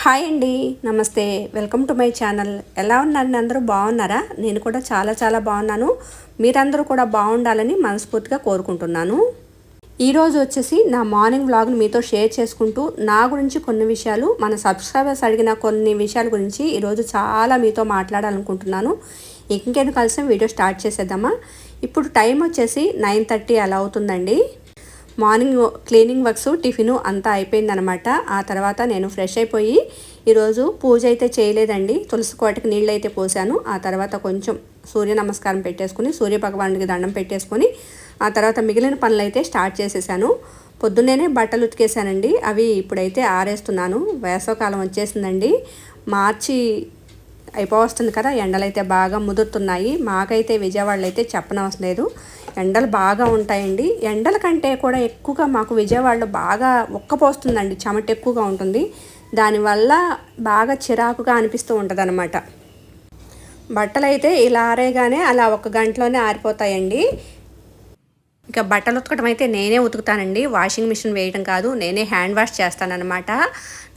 Hi అండి నమస్తే. Welcome to my channel. ఎలా ఉన్నారు? అందరూ బాగున్నారా? నేను కూడా చాలా చాలా బాగున్నాను. మీరందరూ కూడా బాగుండాలని మనస్ఫూర్తిగా కోరుకుంటున్నాను. ఈరోజు వచ్చేసి నా మార్నింగ్ వ్లాగ్ని మీతో షేర్ చేసుకుంటూ నా గురించి కొన్ని విషయాలు మన సబ్స్క్రైబర్స్ అడిగిన కొన్ని విషయాల గురించి ఈరోజు చాలా మీతో మాట్లాడాలనుకుంటున్నాను. ఇంకెందుకు కలిసి వీడియో స్టార్ట్ చేసేద్దామా? ఇప్పుడు టైం వచ్చేసి నైన్ థర్టీ అలా అవుతుందండి. మార్నింగ్ క్లీనింగ్ వర్క్స్ టిఫిన్ అంతా అయిపోయిందనమాట. ఆ తర్వాత నేను ఫ్రెష్ అయిపోయి ఈరోజు పూజ అయితే చేయలేదండి. తులసి కోటకి నీళ్ళు అయితే పోసాను. ఆ తర్వాత కొంచెం సూర్య నమస్కారం పెట్టేసుకుని సూర్య భగవానుడికి దండం పెట్టేసుకొని ఆ తర్వాత మిగిలిన పనులు అయితే స్టార్ట్ చేసేసాను. పొద్దున్నేనే బట్టలు ఉతికేసానండి అవి ఇప్పుడైతే ఆరేస్తున్నాను. వేసవకాలం వచ్చేసిందండి. మార్చి అయిపోవస్తుంది కదా. ఎండలు అయితే బాగా ముదురుతున్నాయి. మాకైతే విజయవాడలో అయితే చెప్పనవసరం లేదు. ఎండలు బాగా ఉంటాయండి. ఎండల కంటే కూడా ఎక్కువగా మాకు విజయవాడలో బాగా ఒక్కపోస్తుందండి చెమట ఎక్కువగా ఉంటుంది. దానివల్ల బాగా చిరాకుగా అనిపిస్తూ ఉంటుంది అనమాట బట్టలు అయితే ఇలా ఆరేగానే అలా ఒక గంటలోనే ఆరిపోతాయండి. ఇక బట్టలు ఉతకడం అయితే నేనే ఉతుకుతానండి. వాషింగ్ మిషన్ వేయడం కాదు నేనే హ్యాండ్ వాష్ చేస్తానన్నమాట.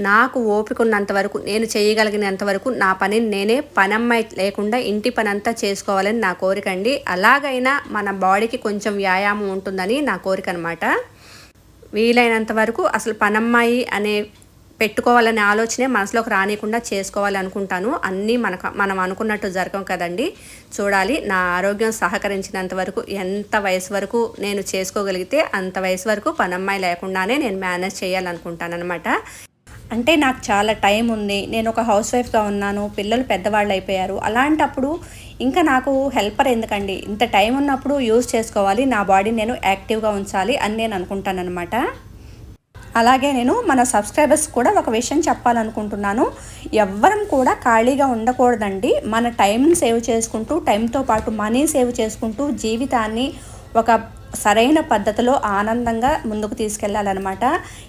నాకు ఓపిక ఉన్నంత వరకు నేను చేయగలిగినంత వరకు నా పనిని నేనే పనమ్మాయి లేకుండా ఇంటి పని అంతా చేసుకోవాలని నా కోరిక అండి. అలాగైనా మన బాడీకి కొంచెం వ్యాయామం ఉంటుందని నా కోరిక అనమాట వీలైనంత వరకు అసలు పనమ్మాయి అనే పెట్టుకోవాలనే ఆలోచనే మనసులోకి రానియకుండా చేసుకోవాలి అనుకుంటాను అన్నీ మనకు మనం అనుకున్నట్టు జరగం కదండి. చూడాలి నా ఆరోగ్యం సహకరించినంత వరకు ఎంత వయసు వరకు నేను చేసుకోగలిగితే అంత వయసు వరకు పనమ్మాయి లేకుండానే నేను మేనేజ్ చేయాలనుకుంటాను అనమాట అంటే నాకు చాలా టైం ఉంది. నేను ఒక హౌస్ వైఫ్గా ఉన్నాను పిల్లలు పెద్దవాళ్ళు అయిపోయారు. అలాంటప్పుడు ఇంకా నాకు హెల్పర్ ఎందుకండి? ఇంత టైం ఉన్నప్పుడు యూజ్ చేసుకోవాలి నా బాడీ నేను యాక్టివ్గా ఉంచాలి అని నేను అనుకుంటాను అనమాట అలాగే నేను మన సబ్స్క్రైబర్స్ కూడా ఒక విషయం చెప్పాలనుకుంటున్నాను. ఎవ్వరం కూడా ఖాళీగా ఉండకూడదండి. మన టైంని సేవ్ చేసుకుంటూ టైంతో పాటు మనీ సేవ్ చేసుకుంటూ జీవితాన్ని ఒక సరైన పద్ధతిలో ఆనందంగా ముందుకు తీసుకెళ్ళాలన్నమాట.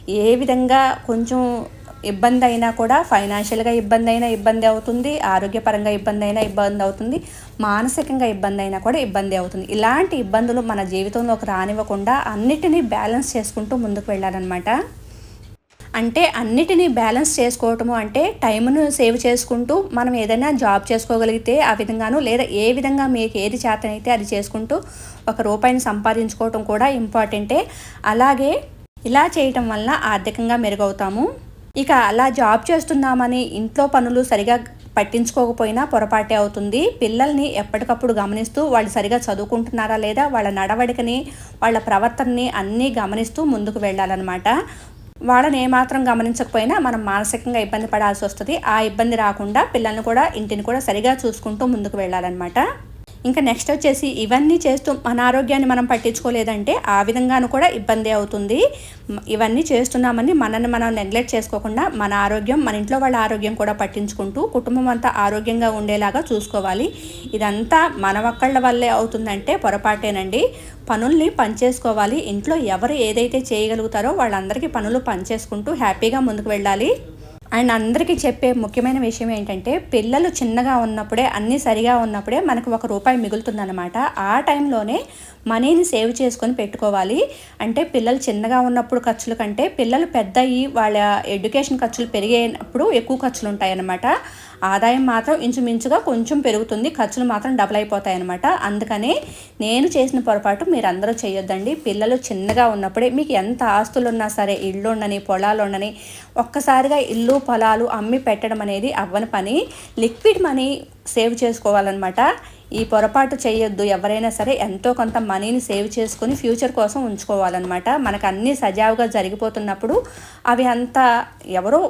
ఏ విధంగా కొంచెం ఇబ్బంది అయినా కూడా ఫైనాన్షియల్గా ఇబ్బంది అయినా ఇబ్బంది అవుతుంది ఆరోగ్యపరంగా ఇబ్బంది అయినా ఇబ్బంది అవుతుంది మానసికంగా ఇబ్బంది అయినా కూడా ఇబ్బంది అవుతుంది. ఇలాంటి ఇబ్బందులు మన జీవితంలోకి రానివ్వకుండా అన్నిటినీ బ్యాలెన్స్ చేసుకుంటూ ముందుకు వెళ్ళాలన్నమాట. అంటే అన్నిటినీ బ్యాలెన్స్ చేసుకోవటము అంటే టైంను సేవ్ చేసుకుంటూ మనం ఏదైనా జాబ్ చేసుకోగలిగితే ఆ విధంగాను లేదా ఏ విధంగా మీకు ఏది చేతనైతే అది చేసుకుంటూ ఒక రూపాయిని సంపాదించుకోవటం కూడా ఇంపార్టెంటే. అలాగే ఇలా చేయటం వల్ల ఆర్థికంగా మెరుగవుతాము. ఇక అలా జాబ్ చేస్తున్నామని ఇంట్లో పనులు సరిగా పట్టించుకోకపోయినా పొరపాటే అవుతుంది. పిల్లల్ని ఎప్పటికప్పుడు గమనిస్తూ వాళ్ళు సరిగా చదువుకుంటున్నారా లేదా వాళ్ళ నడవడికని వాళ్ళ ప్రవర్తనని అన్నీ గమనిస్తూ ముందుకు వెళ్ళాలన్నమాట. వాళ్ళని ఏమాత్రం గమనించకపోయినా మనం మానసికంగా ఇబ్బంది పడాల్సి వస్తుంది. ఆ ఇబ్బంది రాకుండా పిల్లల్ని కూడా ఇంటిని కూడా సరిగా చూసుకుంటూ ముందుకు వెళ్ళాలన్నమాట. ఇంకా నెక్స్ట్ వచ్చేసి ఇవన్నీ చేస్తూ మన ఆరోగ్యాన్ని మనం పట్టించుకోలేదంటే ఆ విధంగాను కూడా ఇబ్బంది అవుతుంది. ఇవన్నీ చేస్తున్నామని మనల్ని మనం నెగ్లెక్ట్ చేసుకోకుండా మన ఆరోగ్యం మన ఇంట్లో వాళ్ళ ఆరోగ్యం కూడా పట్టించుకుంటూ కుటుంబం అంతా ఆరోగ్యంగా ఉండేలాగా చూసుకోవాలి. ఇదంతా మన ఒక్కళ్ళ వల్లే అవుతుందంటే పొరపాటేనండి. పనుల్ని పనిచేసుకోవాలి. ఇంట్లో ఎవరు ఏదైతే చేయగలుగుతారో వాళ్ళందరికీ పనులు పనిచేసుకుంటూ హ్యాపీగా ముందుకు వెళ్ళాలి. అండ్ అందరికీ చెప్పే ముఖ్యమైన విషయం ఏంటంటే పిల్లలు చిన్నగా ఉన్నప్పుడే అన్నీ సరిగా ఉన్నప్పుడే మనకు ఒక రూపాయి మిగులుతుందన్నమాట. ఆ టైంలోనే మనీని సేవ్ చేసుకొని పెట్టుకోవాలి. అంటే పిల్లలు చిన్నగా ఉన్నప్పుడు ఖర్చుల కంటే పిల్లలు పెద్ద అయ్యి వాళ్ళ ఎడ్యుకేషన్ ఖర్చులు పెరిగేటప్పుడు ఎక్కువ ఖర్చులు ఉంటాయన్నమాట. ఆదాయం మాత్రం ఇంచుమించుగా కొంచెం పెరుగుతుంది ఖర్చులు మాత్రం డబుల్ అయిపోతాయి అనమాట అందుకనే నేను చేసిన పొరపాటు మీరందరూ చేయొద్దండి. పిల్లలు చిన్నగా ఉన్నప్పుడే మీకు ఎంత ఆస్తులు ఉన్నా సరే ఇళ్ళు ఉండని పొలాలు ఉండని ఒక్కసారిగా ఇల్లు పొలాలు అమ్మి పెట్టడం అనేది అవ్వని పని. లిక్విడ్ మనీ సేవ్ చేసుకోవాలన్నమాట. ఈ పొరపాటు చేయొద్దు. ఎవరైనా సరే ఎంతో కొంత మనీని సేవ్ చేసుకుని ఫ్యూచర్ కోసం ఉంచుకోవాలన్నమాట. మనకు అన్నీ సజావుగా జరిగిపోతున్నప్పుడు అవి అంత ఎవరో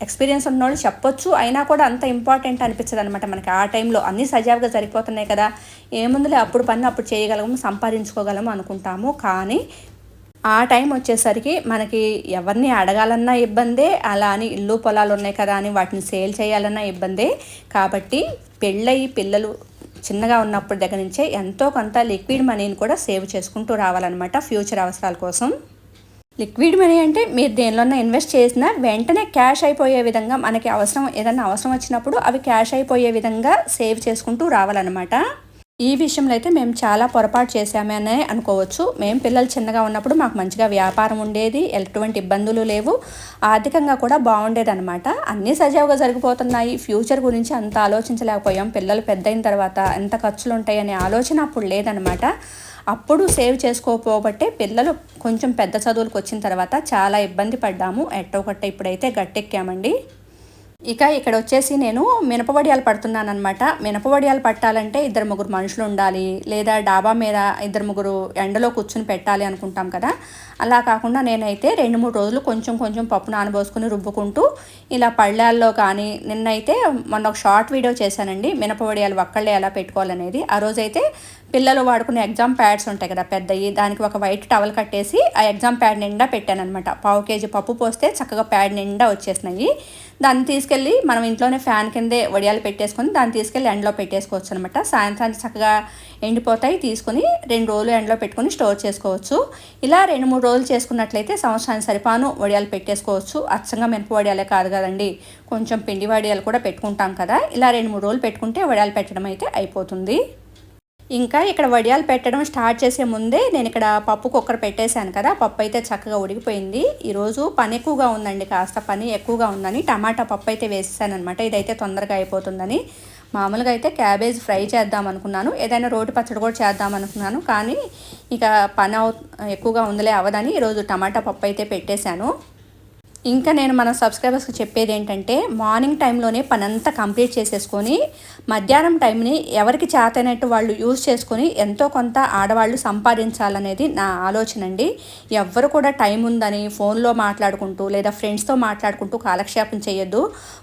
ఎక్స్పీరియన్స్ ఉన్నోళ్ళు చెప్పొచ్చు. అయినా కూడా అంత ఇంపార్టెంట్ అనిపించదు అనమాట మనకి ఆ టైంలో. అన్నీ సజావుగా సరిపోతున్నాయి కదా. ఏముందులే అప్పుడు పని అప్పుడు చేయగలము సంపాదించుకోగలము అనుకుంటాము. కానీ ఆ టైం వచ్చేసరికి మనకి ఎవరిని అడగాలన్నా ఇబ్బందే అలా అని ఇల్లు పొలాలు ఉన్నాయి కదా అని వాటిని సేల్ చేయాలన్నా ఇబ్బందే. కాబట్టి పెళ్ళయి పిల్లలు చిన్నగా ఉన్నప్పటి దగ్గర నుంచే ఎంతో కొంత లిక్విడ్ మనీని కూడా సేవ్ చేసుకుంటూ రావాలన్నమాట ఫ్యూచర్ అవసరాల కోసం. లిక్విడ్ మనీ అంటే మీరు దేనిలోనే ఇన్వెస్ట్ చేసినా వెంటనే క్యాష్ అయిపోయే విధంగా మనకి అవసరం ఏదైనా అవసరం వచ్చినప్పుడు అవి క్యాష్ అయిపోయే విధంగా సేవ్ చేసుకుంటూ రావాలన్నమాట. ఈ విషయంలో అయితే మేము చాలా పొరపాటు చేశామనే అనుకోవచ్చు. మేము పిల్లలు చిన్నగా ఉన్నప్పుడు మాకు మంచిగా వ్యాపారం ఉండేది ఎటువంటి ఇబ్బందులు లేవు. ఆర్థికంగా కూడా బాగుండేది అనమాట అన్నీ సజావుగా జరిగిపోతున్నాయి. ఫ్యూచర్ గురించి అంత ఆలోచించలేకపోయాం. పిల్లలు పెద్దయిన తర్వాత ఎంత ఖర్చులు ఉంటాయనే ఆలోచన అప్పుడు లేదనమాట అప్పుడు సేవ్ చేసుకోకపోబట్టే పిల్లలు కొంచెం పెద్ద చదువులకు వచ్చిన తర్వాత చాలా ఇబ్బంది పడ్డాము. ఎట్టో ఇప్పుడైతే గట్టెక్కామండి. ఇక ఇక్కడ వచ్చేసి నేను మినపవడియాలు పడుతున్నాను అనమాట మినపవడియాలు పట్టాలంటే ఇద్దరు ముగ్గురు మనుషులు ఉండాలి. లేదా డాబా మీద ఇద్దరు ముగ్గురు ఎండలో కూర్చుని పెట్టాలి అనుకుంటాం కదా. అలా కాకుండా నేనైతే రెండు మూడు రోజులు కొంచెం కొంచెం పప్పు నానబోసుకుని రుబ్బుకుంటూ ఇలా పళ్ళాల్లో కానీ నిన్నైతే మొన్న ఒక షార్ట్ వీడియో చేశానండి. మినపవడియాలు ఒక్కళ్ళే ఎలా పెట్టుకోవాలనేది. ఆ రోజైతే పిల్లలు వాడుకునే ఎగ్జామ్ ప్యాడ్స్ ఉంటాయి కదా పెద్దవి దానికి ఒక వైట్ టవల్ కట్టేసి ఆ ఎగ్జామ్ ప్యాడ్ నిండా పెట్టాను అనమాట పావు కేజీ పప్పు పోస్తే చక్కగా ప్యాడ్ నిండా వచ్చేసినాయి. దాన్ని తీసుకెళ్ళి మనం ఇంట్లోనే ఫ్యాన్ కిందే వడియాలు పెట్టేసుకొని దాన్ని తీసుకెళ్ళి ఎండలో పెట్టేసుకోవచ్చు అనమాట సాయంత్రానికి చక్కగా ఎండిపోతాయి తీసుకొని రెండు రోజులు ఎండలో పెట్టుకొని స్టోర్ చేసుకోవచ్చు. ఇలా రెండు మూడు రోజులు చేసుకున్నట్లయితే సంవత్సరానికి సరిపాను వడియాలు పెట్టేసుకోవచ్చు. అచ్చంగా మినప వడియాలే కాదు కదండి. కొంచెం పిండి వడియాలు కూడా పెట్టుకుంటాం కదా. ఇలా రెండు మూడు రోజులు పెట్టుకుంటే వడియాలు పెట్టడం అయితే అయిపోతుంది. ఇంకా ఇక్కడ వడియాలు పెట్టడం స్టార్ట్ చేసే ముందే నేను ఇక్కడ పప్పు కుక్కర్ పెట్టేశాను కదా పప్పు అయితే చక్కగా ఉడికిపోయింది. ఈరోజు పని ఎక్కువగా ఉందండి కాస్త పని ఎక్కువగా ఉందని టమాటా పప్పు అయితే వేసేసాను అనమాట ఇదైతే తొందరగా అయిపోతుందని. మామూలుగా అయితే క్యాబేజ్ ఫ్రై చేద్దాం అనుకున్నాను. ఏదైనా రోటి పచ్చడి కూడా చేద్దాం అనుకున్నాను. కానీ ఇక పని ఎక్కువగా ఉందిలే అవదని ఈరోజు టమాటా పప్పు అయితే పెట్టేశాను. ఇంకా నేను మన సబ్స్క్రైబర్స్కి చెప్పేది ఏంటంటే మార్నింగ్ టైంలోనే పనంతా కంప్లీట్ చేసేసుకొని మధ్యాహ్నం టైంని ఎవరికి చేతనట్టు వాళ్ళు యూజ్ చేసుకొని ఎంతో కొంత ఆడవాళ్ళు సంపాదించాలనేది నా ఆలోచన అండి. ఎవ్వరు కూడా టైం ఉందని ఫోన్లో మాట్లాడుకుంటూ లేదా ఫ్రెండ్స్తో మాట్లాడుకుంటూ కాలక్షేపం చేయొద్దు.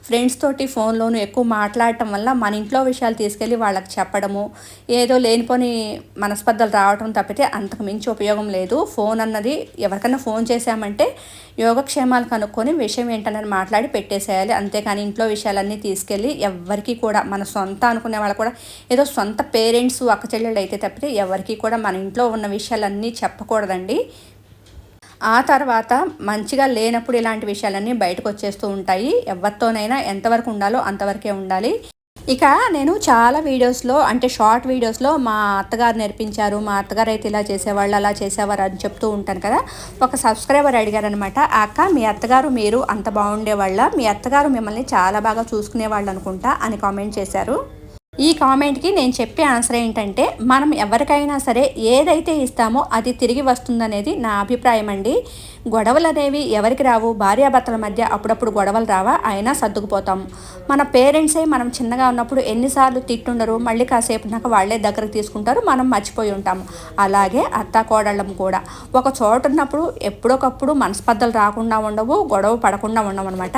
ఫ్రెండ్స్ తోటి ఫోన్లోనూ ఎక్కువ మాట్లాడటం వల్ల మన ఇంట్లో విషయాలు తీసుకెళ్ళి వాళ్ళకి చెప్పడము ఏదో లేనిపోని మనస్పర్ధలు రావటం తప్పితే అంతకు మించి ఉపయోగం లేదు. ఫోన్ అన్నది ఎవరికైనా ఫోన్ చేశామంటే యోగక్షేమాలు కనుక్కొని విషయం ఏంటన్నది మాట్లాడి పెట్టేసేయాలి. అంతేకాని ఇంట్లో విషయాలన్నీ తీసుకెళ్ళి ఎవరికి కూడా మన సొంత అనుకునే వాళ్ళు కూడా ఏదో సొంత పేరెంట్స్ అక్క చెల్లెళ్ళు అయితే తప్పితే ఎవరికి కూడా మన ఇంట్లో ఉన్న విషయాలన్నీ చెప్పకూడదండి. ఆ తర్వాత మంచిగా లేనప్పుడు ఇలాంటి విషయాలన్నీ బయటకు వచ్చేస్తూ ఉంటాయి. ఎవరితోనైనా ఎంతవరకు ఉండాలో అంతవరకే ఉండాలి. ఇక నేను చాలా వీడియోస్లో అంటే షార్ట్ వీడియోస్లో మా అత్తగారు నేర్పించారు మా అత్తగారు అయితే ఇలా చేసేవాళ్ళు అలా చేసేవారు అని చెప్తూ ఉంటాను కదా. ఒక సబ్స్క్రైబర్ అడిగారనమాట అక్క మీ అత్తగారు మీరు అంత బాగుండేవాళ్ళ? మీ అత్తగారు మిమ్మల్ని చాలా బాగా చూసుకునేవాళ్ళు అనుకుంటా అని కామెంట్ చేశారు. ఈ కామెంట్కి నేను చెప్పే ఆన్సర్ ఏంటంటే మనం ఎవరికైనా సరే ఏదైతే ఇస్తామో అది తిరిగి వస్తుందనేది నా అభిప్రాయం అండి. గొడవలు అనేవి ఎవరికి రావు భార్యాభర్తల మధ్య అప్పుడప్పుడు గొడవలు రావా అయినా సర్దుకుపోతాం. మన పేరెంట్సే మనం చిన్నగా ఉన్నప్పుడు ఎన్నిసార్లు తిట్టుండరు మళ్ళీ కాసేపు నాకు వాళ్ళే దగ్గరకు తీసుకుంటారు మనం మర్చిపోయి ఉంటాం. అలాగే అత్త కోడళ్ళం కూడా. ఒక చోట ఉన్నప్పుడు ఎప్పుడొకప్పుడు మనస్పర్ధలు రాకుండా ఉండవు గొడవ పడకుండా ఉండవు అనమాట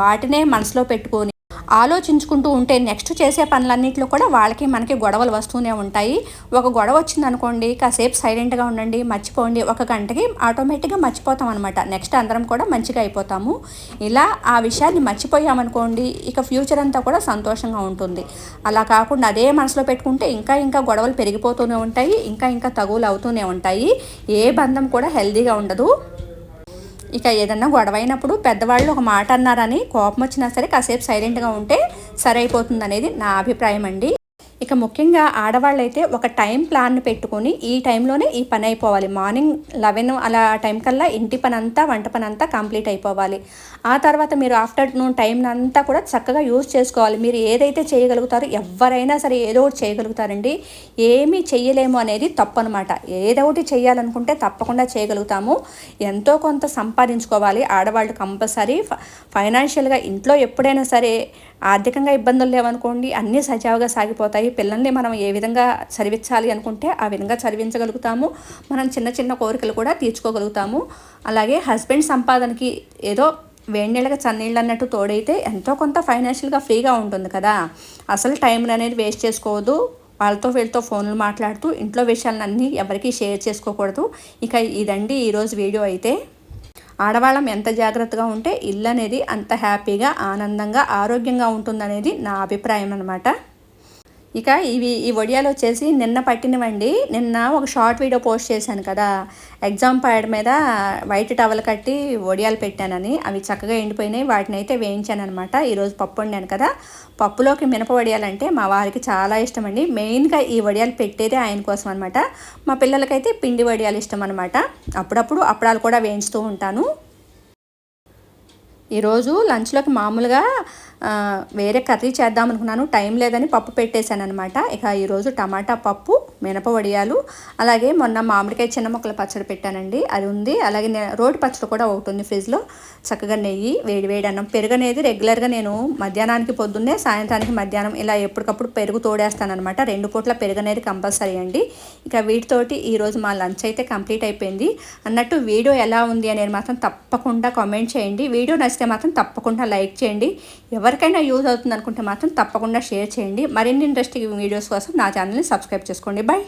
వాటినే మనసులో పెట్టుకొని ఆలోచించుకుంటూ ఉంటే నెక్స్ట్ చేసే పనులన్నింటిలో కూడా వాళ్ళకి మనకి గొడవలు వస్తూనే ఉంటాయి. ఒక గొడవ వచ్చింది అనుకోండి కాసేపు సైలెంట్గా ఉండండి మర్చిపోండి ఒక గంటకి ఆటోమేటిక్గా మర్చిపోతాం అనమాట నెక్స్ట్ అందరం కూడా మంచిగా అయిపోతాము. ఇలా ఆ విషయాన్ని మర్చిపోయామనుకోండి ఇక ఫ్యూచర్ అంతా కూడా సంతోషంగా ఉంటుంది. అలా కాకుండా అదే మనసులో పెట్టుకుంటే ఇంకా ఇంకా గొడవలు పెరిగిపోతూనే ఉంటాయి ఇంకా ఇంకా తగులు అవుతూనే ఉంటాయి. ఏ బంధం కూడా హెల్దీగా ఉండదు. ఇక ఏదన్నా గొడవ అయినప్పుడు పెద్దవాళ్ళు ఒక మాట అన్నారని కోపం వచ్చినా సరే కాసేపు సైలెంట్గా ఉంటే సరైపోతుంది అనేది నా అభిప్రాయం అండి ఇక ముఖ్యంగా ఆడవాళ్ళైతే ఒక టైం ప్లాన్ పెట్టుకొని ఈ టైంలోనే ఈ పని అయిపోవాలి. మార్నింగ్ లెవెన్ అలా టైం కల్లా ఇంటి పని అంతా వంట పని అంతా కంప్లీట్ అయిపోవాలి. ఆ తర్వాత మీరు ఆఫ్టర్నూన్ టైం అంతా కూడా చక్కగా యూజ్ చేసుకోవాలి. మీరు ఏదైతే చేయగలుగుతారో ఎవరైనా సరే ఏదో ఒకటి చేయగలుగుతారండి. ఏమీ చేయలేము అనేది తప్పు అనమాట ఏదో ఒకటి చేయాలనుకుంటే తప్పకుండా చేయగలుగుతాము. ఎంతో కొంత సంపాదించుకోవాలి. ఆడవాళ్ళు కంపల్సరీ ఫైనాన్షియల్గా ఇంట్లో ఎప్పుడైనా సరే ఆర్థికంగా ఇబ్బందులు లేవనుకోండి అన్నీ సజావుగా సాగిపోతాయి. పిల్లల్ని మనం ఏ విధంగా చదివించాలి అనుకుంటే ఆ విధంగా చదివించగలుగుతాము. మనం చిన్న చిన్న కోరికలు కూడా తీర్చుకోగలుగుతాము. అలాగే హస్బెండ్ సంపాదనకి ఏదో వేడి చన్నీళ్ళు అన్నట్టు తోడైతే ఎంతో కొంత ఫైనాన్షియల్గా ఫ్రీగా ఉంటుంది కదా. అసలు టైం అనేది వేస్ట్ చేసుకోవద్దు. వాళ్ళతో వీళ్ళతో ఫోన్లు మాట్లాడుతూ ఇంట్లో విషయాలన్నీ ఎవరికీ షేర్ చేసుకోకూడదు. ఇక ఇదండి ఈరోజు వీడియో అయితే. ఆడవాళ్ళం ఎంత జాగ్రత్తగా ఉంటే ఇల్లు అనేది అంత హ్యాపీగా ఆనందంగా ఆరోగ్యంగా ఉంటుందనేది నా అభిప్రాయం అనమాట ఇక ఇవి ఈ వడియాలు వచ్చేసి నిన్న పట్టినవండి. నిన్న ఒక షార్ట్ వీడియో పోస్ట్ చేశాను కదా. ఎగ్జామ్ ప్యాడ్ మీద వైట్ టవల్ కట్టి వడియాలు పెట్టానని. అవి చక్కగా ఎండిపోయినాయి. వాటిని అయితే వేయించాను అనమాట ఈరోజు పప్పు వండాను కదా. పప్పులోకి మినప వడియాలంటే మా వారికి చాలా ఇష్టం అండి మెయిన్గా ఈ వడియాలు పెట్టేదే ఆయన కోసం అనమాట మా పిల్లలకైతే పిండి వడియాలు ఇష్టం అనమాట అప్పుడప్పుడు అప్పడాలు కూడా వేయించుతూ ఉంటాను. ఈరోజు లంచ్లోకి మామూలుగా వేరే కర్రీ చేద్దాం అనుకున్నాను. టైం లేదని పప్పు పెట్టేశాను అనమాట ఇక ఈరోజు టమాటా పప్పు మినప వడియాలు అలాగే మొన్న మామిడికాయ చిన్న ముక్కల పచ్చడి పెట్టానండి. అది ఉంది. అలాగే రోటి పచ్చడి కూడా ఒకటి ఉంది ఫ్రిడ్జ్లో. చక్కగా నెయ్యి వేడి వేడి అన్నం. పెరుగు అనేది రెగ్యులర్గా నేను మధ్యాహ్నానికి పొద్దున్నే సాయంత్రానికి మధ్యాహ్నం ఇలా ఎప్పటికప్పుడు పెరుగు తోడేస్తాను అనమాట రెండు పూట్ల పెరుగు అనేది కంపల్సరీ అండి. ఇక వీటితోటి ఈరోజు మా లంచ్ అయితే కంప్లీట్ అయిపోయింది. అన్నట్టు వీడియో ఎలా ఉంది అనేది మాత్రం తప్పకుండా కామెంట్ చేయండి. వీడియో నచ్చితే మాత్రం తప్పకుండా లైక్ చేయండి. ఎవరికైనా యూజ్ అవుతుంది అనుకుంటే మాత్రం తప్పకుండా షేర్ చేయండి. మరిన్ని ఇంట్రెస్టింగ్ వీడియోస్ కోసం నా ఛానల్ని సబ్స్క్రైబ్ చేసుకోండి. బాయ్